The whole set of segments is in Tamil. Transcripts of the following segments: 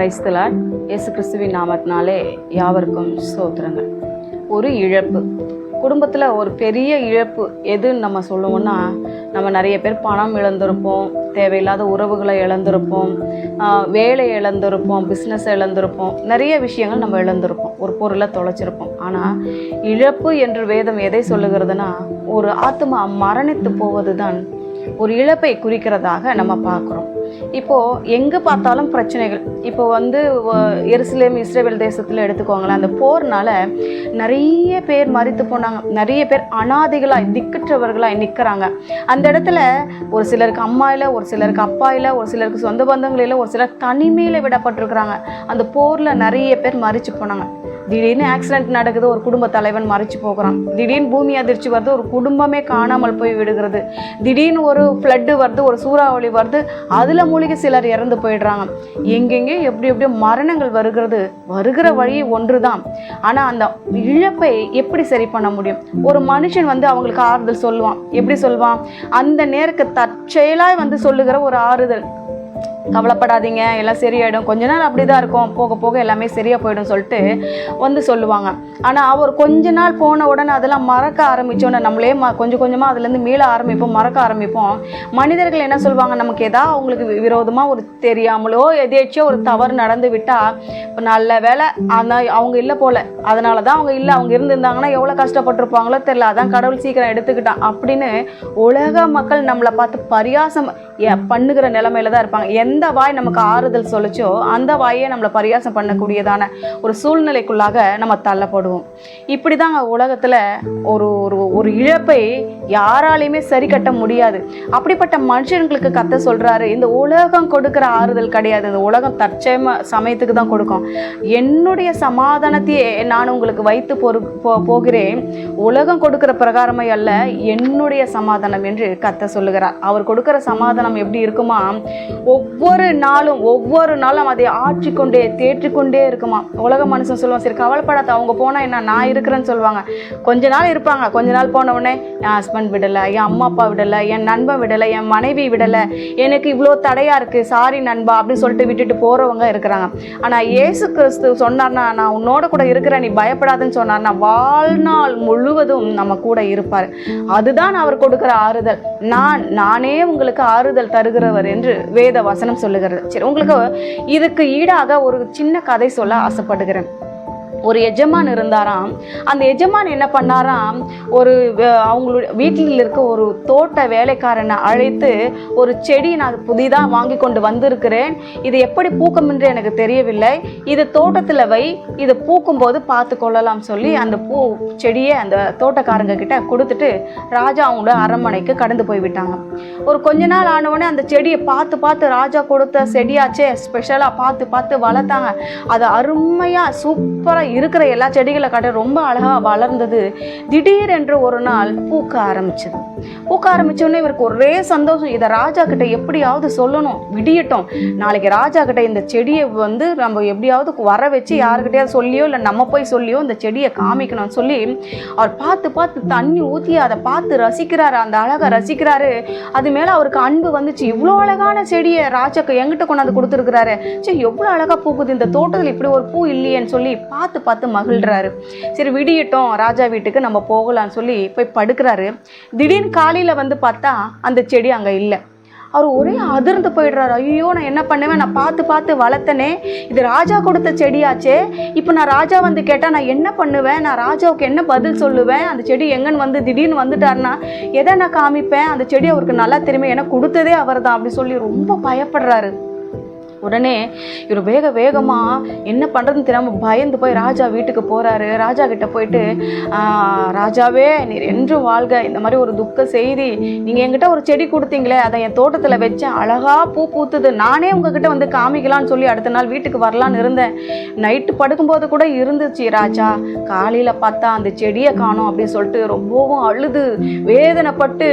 பிரைஸ்தலால் இயேசு கிறிஸ்துவின் நாமத்தினாலே யாவருக்கும் சோத்திரங்கள் ஒரு இழப்பு. குடும்பத்தில் ஒரு பெரிய இழப்பு எதுன்னு நம்ம சொல்லுவோம்னா நம்ம நிறைய பேர் பணம் இழந்திருப்போம் தேவையில்லாத உறவுகளை இழந்திருப்போம் வேலை இழந்திருப்போம் பிஸ்னஸ் இழந்திருப்போம் நிறைய விஷயங்கள் நம்ம இழந்திருப்போம். ஒரு பொருளை தொலைச்சிருப்போம். ஆனால் இழப்பு என்று வேதம் எதை சொல்லுகிறதுனா ஒரு ஆத்மா மரணித்து போவது தான் ஒரு இழப்பை குறிக்கிறதாக நம்ம பார்க்குறோம். இப்போது எங்கே பார்த்தாலும் பிரச்சனைகள். இப்போ வந்து எருசலேம் இஸ்ரேல் தேசத்தில் எடுத்துக்கோங்களேன் அந்த போர்னால் நிறைய பேர் மறித்து போனாங்க. நிறைய பேர் அனாதைகளாக திக்கற்றவர்களாய் நிற்கிறாங்க அந்த இடத்துல ஒரு சிலருக்கு அம்மா இல்லை ஒரு சிலருக்கு அப்பா இல்லை ஒரு சிலருக்கு சொந்த பந்தங்கள் இல்லை ஒரு சிலர் தனிமையில் விடப்பட்டிருக்கிறாங்க. அந்த போரில் நிறைய பேர் மறித்து போனாங்க. திடீர்னு ஆக்சிடென்ட் நடக்குது ஒரு குடும்ப தலைவன் மறைச்சு போகிறான். திடீர்னு பூமி அதிர்ச்சி வருது ஒரு குடும்பமே காணாமல் போய் விடுகிறது. திடீர்னு ஒரு ஃப்ளட்டு வருது ஒரு சூறாவளி வருது அதில் மூலிகை சிலர் இறந்து போயிடுறாங்க. எங்கெங்கே எப்படி எப்படியோ மரணங்கள் வருகிறது வருகிற வழி ஒன்று தான் ஆனால் அந்த இழப்பை எப்படி சரி பண்ண முடியும்? ஒரு மனுஷன் வந்து அவங்களுக்கு ஆறுதல் சொல்லுவான். எப்படி சொல்லுவான் அந்த நேருக்கு தற்செயலாய் வந்து சொல்லுகிற ஒரு ஆறுதல். கவலைப்படாதீங்க எல்லாம் சரியாயிடும். கொஞ்ச நாள் அப்படி தான் இருக்கும். போக போக எல்லாமே சரியாக போயிடும் சொல்லிட்டு வந்து சொல்லுவாங்க. ஆனால் அவர் கொஞ்ச நாள் போன உடனே அதெல்லாம் மறக்க ஆரம்பித்தோன்னே நம்மளே ம கொஞ்சம் கொஞ்சமாக அதுலேருந்து மீள ஆரம்பிப்போம் மறக்க ஆரம்பிப்போம். மனிதர்கள் என்ன சொல்லுவாங்க நமக்கு ஏதாவது அவங்களுக்கு வி- ஒரு தெரியாமலோ எதேச்சியோ ஒரு தவறு நடந்து விட்டால் இப்போ நல்ல வேலை ஆனால் அவங்க இல்லை போல. அதனால தான் அவங்க இல்லை. அவங்க இருந்திருந்தாங்கன்னா எவ்வளோ கஷ்டப்பட்டிருப்பாங்களோ தெரில அதான் கடவுள் சீக்கிரம் எடுத்துக்கிட்டான் அப்படின்னு உலக மக்கள் நம்மளை பார்த்து பரியாசம் ஏ- பண்ணுகிற நிலமையில தான் இருப்பாங்க. எந்த எந்த வாய் நமக்கு ஆறுதல் சொல்லிச்சோ அந்த வாயே நம்மளை பரியாசம் பண்ணக்கூடியதான ஒரு சூழ்நிலைக்குள்ளாக நம்ம தள்ளப்படுவோம். இப்படி தாங்க உலகத்தில் ஒரு ஒரு ஒரு இழப்பை யாராலையுமே சரி கட்ட முடியாது. அப்படிப்பட்ட மனுஷங்களுக்கு கத்த சொல்கிறாரு இந்த உலகம் கொடுக்குற ஆறுதல் கிடையாது. இந்த உலகம் தற்சயம சமயத்துக்கு தான் கொடுக்கும். என்னுடைய சமாதானத்தையே நான் உங்களுக்கு வைத்து பொறு போ- போகிறேன். உலகம் கொடுக்குற பிரகாரமே அல்ல என்னுடைய சமாதானம் என்று கத்த சொல்லுகிறார். அவர் கொடுக்குற சமாதானம் எப்படி இருக்குமா? ஒவ்வொரு ஒவ்வொரு நாளும் ஒவ்வொரு நாளும் அதை ஆற்றிக்கொண்டே தேற்றிக்கொண்டே இருக்குமா? உலக மனுஷன் சொல்லுவான் சரி கவலைப்படாத அவங்க போனால் என்ன நான் இருக்கிறேன்னு சொல்லுவாங்க. கொஞ்ச நாள் இருப்பாங்க. கொஞ்ச நாள் போன உடனே என் ஹஸ்பண்ட் விடலை என் அம்மா அப்பா விடலை என் நண்பன் விடலை என் மனைவி விடலை எனக்கு இவ்வளோ தடையாக இருக்குது சாரி நண்பா அப்படின்னு சொல்லிட்டு விட்டுட்டு போகிறவங்க இருக்கிறாங்க. ஆனால் இயேசு கிறிஸ்து சொன்னார்னா நான் உன்னோட கூட இருக்கிறேன் நீ பயப்படாதுன்னு சொன்னார்னா வாழ்நாள் முழுவதும் நம்ம கூட இருப்பார். அதுதான் அவர் கொடுக்குற ஆறுதல். நான் நானே உங்களுக்கு ஆறுதல் தருகிறவர் என்று வேத வசனம் சொல்லுகிறது. சரி உங்களுக்கு இதுக்கு ஈடாக ஒரு சின்ன கதை சொல்ல ஆசைப்படுகிறேன். ஒரு எஜமான் இருந்தாராம். அந்த எஜமான் என்ன பண்ணாராம்? ஒரு அவங்களுடைய வீட்டில் இருக்க ஒரு தோட்ட வேலைக்காரனை அழைத்து ஒரு செடி நான் புதிதாக வாங்கி கொண்டு வந்திருக்கிறேன். இது எப்படி பூக்கும் என்று எனக்கு தெரியவில்லை. இது தோட்டத்தில் வை இது பூக்கும் போது பார்த்து கொள்ளலாம் சொல்லி அந்த பூ செடியை அந்த தோட்டக்காரங்க கிட்ட கொடுத்துட்டு ராஜா அவங்களோட அரண்மனைக்கு கடந்து போய்விட்டாங்க ஒரு கொஞ்ச நாள் ஆனவுடனே அந்த செடியை பார்த்து பார்த்து ராஜா கொடுத்த செடியாச்சே ஸ்பெஷலாக பார்த்து பார்த்து வளர்த்தாங்க. அது அருமையாக சூப்பராக இருக்கிற எல்லா செடிகளை காட்ட ரொம்ப அழகாக வளர்ந்தது. திடீரென்று ஒரு நாள் பூக்க ஆரம்பிச்சது. பூக்க ஆரம்பிச்ச உடனே இவருக்கு ஒரே சந்தோஷம். இதை ராஜா கிட்ட எப்படியாவது சொல்லணும். விடியட்டும். நாளைக்கு ராஜா கிட்ட இந்த செடியை வந்து நம்ம எப்படியாவது வர வச்சு யாருக்கிட்டையாவது சொல்லியோ இல்லை நம்ம போய் சொல்லியோ இந்த செடியை காமிக்கணும்னு சொல்லி அவர் பார்த்து பார்த்து தண்ணி ஊற்றி அதை பார்த்து ரசிக்கிறாரு. அந்த அழகை ரசிக்கிறாரு. அது மேலே அவருக்கு அன்பு வந்துச்சு. இவ்வளோ அழகான செடியை ராஜாக்கு எங்கிட்ட கொண்டாந்து கொடுத்துருக்குறாரு. சரி எவ்வளோ அழகாக பூக்குது. இந்த தோட்டத்தில் இப்படி ஒரு பூ இல்லையேன்னு சொல்லி பார்த்து பார்த்து பார்த்து மகிழ்கிறாரு சரி விடியட்டும் ராஜா வீட்டுக்கு நம்ம போகலான்னு சொல்லி போய் படுக்கிறாரு. திடீர்னு காலையில் வந்து பார்த்தா அந்த செடி அங்கே இல்லை. அவர் ஒரே அதிர்ந்து போயிடுறாரு. ஐயோ நான் என்ன பண்ணுவேன்? நான் பார்த்து பார்த்து வளர்த்தனே. இது ராஜா கொடுத்த செடியாச்சே. இப்போ நான் ராஜா வந்து கேட்டால் நான் என்ன பண்ணுவேன்? நான் ராஜாவுக்கு என்ன பதில் சொல்லுவேன்? அந்த செடி எங்கன்னு வந்து திடீர்னு வந்துட்டாருன்னா எதை நான் காமிப்பேன்? அந்த செடி அவருக்கு நல்லா தெரியுமே ஏன்னா கொடுத்ததே அவர் தான் அப்படின்னு சொல்லி ரொம்ப பயப்படுறாரு. உடனே இவர் வேக வேகமாக என்ன பண்ணுறதுன்னு தெரியாமல் பயந்து போய் ராஜா வீட்டுக்கு போகிறாரு ராஜா கிட்ட போயிட்டு ராஜாவே நீர் என்றும் வாழ்க. இந்த மாதிரி ஒரு துக்க செய்தி நீங்கள் என்கிட்ட ஒரு செடி கொடுத்தீங்களே அதை என் தோட்டத்தில் வச்சேன். அழகாக பூ பூத்துது. நானே உங்ககிட்ட வந்து காமிக்கலாம்னு சொல்லி அடுத்த நாள் வீட்டுக்கு வரலான்னு இருந்தேன். நைட்டு படுக்கும்போது கூட இருந்துச்சு ராஜா. காலையில் பார்த்தா அந்த செடியை காணும் அப்படின்னு சொல்லிட்டு ரொம்பவும் அழுது. வேதனைப்பட்டு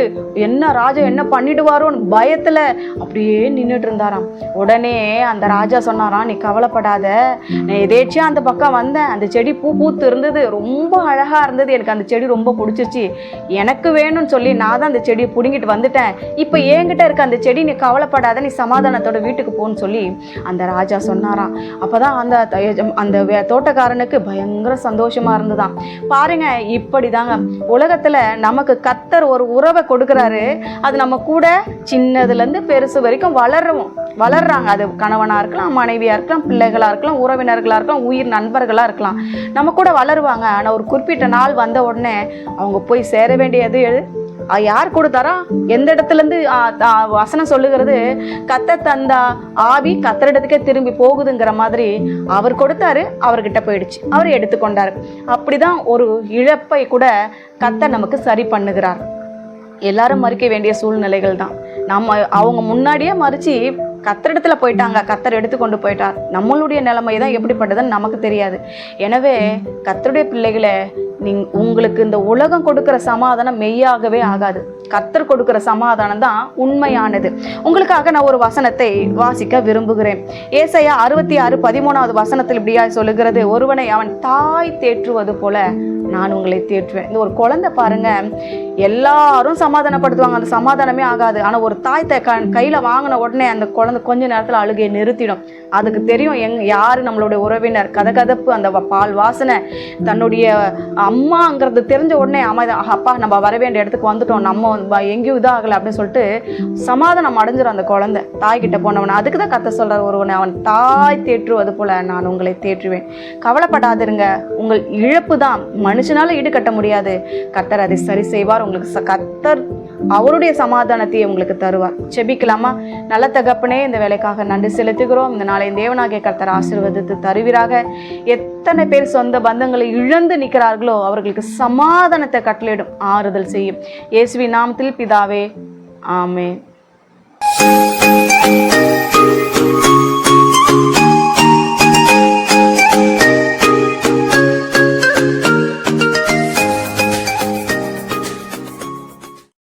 என்ன ராஜா என்ன பண்ணிடுவாரோன்னு பயத்தில் அப்படியே நின்றுட்டு இருந்தாராம். உடனே அந்த ராஜா சொன்னாராம் நீ கவலைப்படாத. நான் எதேச்சியாக அந்த பக்கம் வந்தேன். அந்த செடி பூ பூத்து இருந்தது. ரொம்ப அழகாக இருந்தது. எனக்கு அந்த செடி ரொம்ப பிடிச்சிருச்சு. எனக்கு வேணும்னு சொல்லி நான் தான் அந்த செடியை பிடுங்கிட்டு வந்துட்டேன். இப்போ என்கிட்ட இருக்க அந்த செடி நீ கவலைப்படாத. நீ சமாதானத்தோட வீட்டுக்கு போன்னு சொல்லி அந்த ராஜா சொன்னாராம். அப்போ தான் அந்த அந்த தோட்டக்காரனுக்கு பயங்கர சந்தோஷமாக இருந்ததான் பாருங்க இப்படிதாங்க. உலகத்தில் நமக்கு கத்தர் ஒரு உறவை கொடுக்குறாரு. அது நம்ம கூட சின்னதுலேருந்து பெருசு வரைக்கும் வளருவோம் வளர்றாங்க. அது கணவனாக இருக்கலாம் மனைவியாக இருக்கலாம் பிள்ளைகளாக இருக்கலாம் உறவினர்களாக இருக்கலாம் உயிர் நண்பர்களாக இருக்கலாம். நம்ம கூட வளருவாங்க. ஆனால் ஒரு குறிப்பிட்ட நாள் வந்த உடனே அவங்க போய் சேர வேண்டியது எது? யார் கொடுத்தாரா? எந்த இடத்துலேருந்து வசனம் சொல்லுகிறது? கத்த தந்தா ஆவி கத்தரிடத்துக்கே திரும்பி போகுதுங்கிற மாதிரி அவர் கொடுத்தாரு அவர்கிட்ட போயிடுச்சு. அவர் எடுத்துக்கொண்டாரு. அப்படிதான் ஒரு இழப்பை கூட கத்த நமக்கு சரி பண்ணுகிறார். எல்லாரும் மறிக்க வேண்டிய சூழ்நிலைகள் தான். நம்ம அவங்க முன்னாடியே மறிச்சு கத்தரிடத்துல போயிட்டாங்க. கத்தர் எடுத்து கொண்டு போயிட்டார். நம்மளுடைய நிலைமை தான் எப்படிப்பட்டதுன்னு நமக்கு தெரியாது. எனவே கத்தருடைய பிள்ளைகளை நீங் உங்களுக்கு இந்த உலகம் கொடுக்கிற சமாதானம் மெய்யாகவே ஆகாது. கத்தர் கொடுக்கிற சமாதானம் தான் உண்மையானது. உங்களுக்காக நான் ஒரு வசனத்தை வாசிக்க விரும்புகிறேன். ஏசையா அறுபத்தி ஆறு பதிமூணாவது வசனத்தில் இப்படியா சொல்லுகிறது. ஒருவனை அவன் தாய் தேற்றுவது போல நான் உங்களை தேற்றுவேன். இந்த ஒரு குழந்தை பாருங்க. எல்லாரும் சமாதானப்படுத்துவாங்க. அந்த சமாதானமே ஆகாது. ஆனால் ஒரு தாய் த கையில் வாங்கின உடனே அந்த குழந்தை கொஞ்ச நேரத்தில் அழுகையை நிறுத்திடும். அதுக்கு தெரியும் எங் யார் நம்மளுடைய உறவினர்? கதகதப்பு அந்த பால் வாசனை தன்னுடைய அம்மாங்கிறது தெரிஞ்ச உடனே அம்மா அப்பா நம்ம வர வேண்டிய இடத்துக்கு வந்துட்டோம். நம்ம எங்கேயும் இதாகலை. அப்படின்னு சொல்லிட்டு சமாதானம் அடைஞ்சிடும் அந்த குழந்தை. தாய்கிட்ட போனவன் அதுக்கு தான் கத்த சொல்கிற ஒருவனை. அவன் தாய் தேற்றுவது போல நான் உங்களை தேற்றுவேன். கவலைப்படாதிருங்க. உங்கள் இழப்பு தான் மனுஷனால ஈடுகட்ட முடியாது. கத்தர் அதை சரி செய்வார். உங்களுக்கு கத்தர் அவருடைய சமாதானத்தை உங்களுக்கு தருவார். செபிக்கலாமா நல்ல தகப்பனே இந்த வேலைக்காக நன்றி செலுத்துகிறோம். இந்த நாளை தேவனாகிய கர்த்தர் ஆசீர்வதித்து தருவீராக. எத்தனை பேர் சொந்த பந்தங்களை இழந்து நிற்கிறார்களோ அவர்களுக்கு சமாதானத்தை கட்டளையிடும் ஆறுதல் செய்யும். இயேசுவி நாமத்தில் பிதாவே ஆமே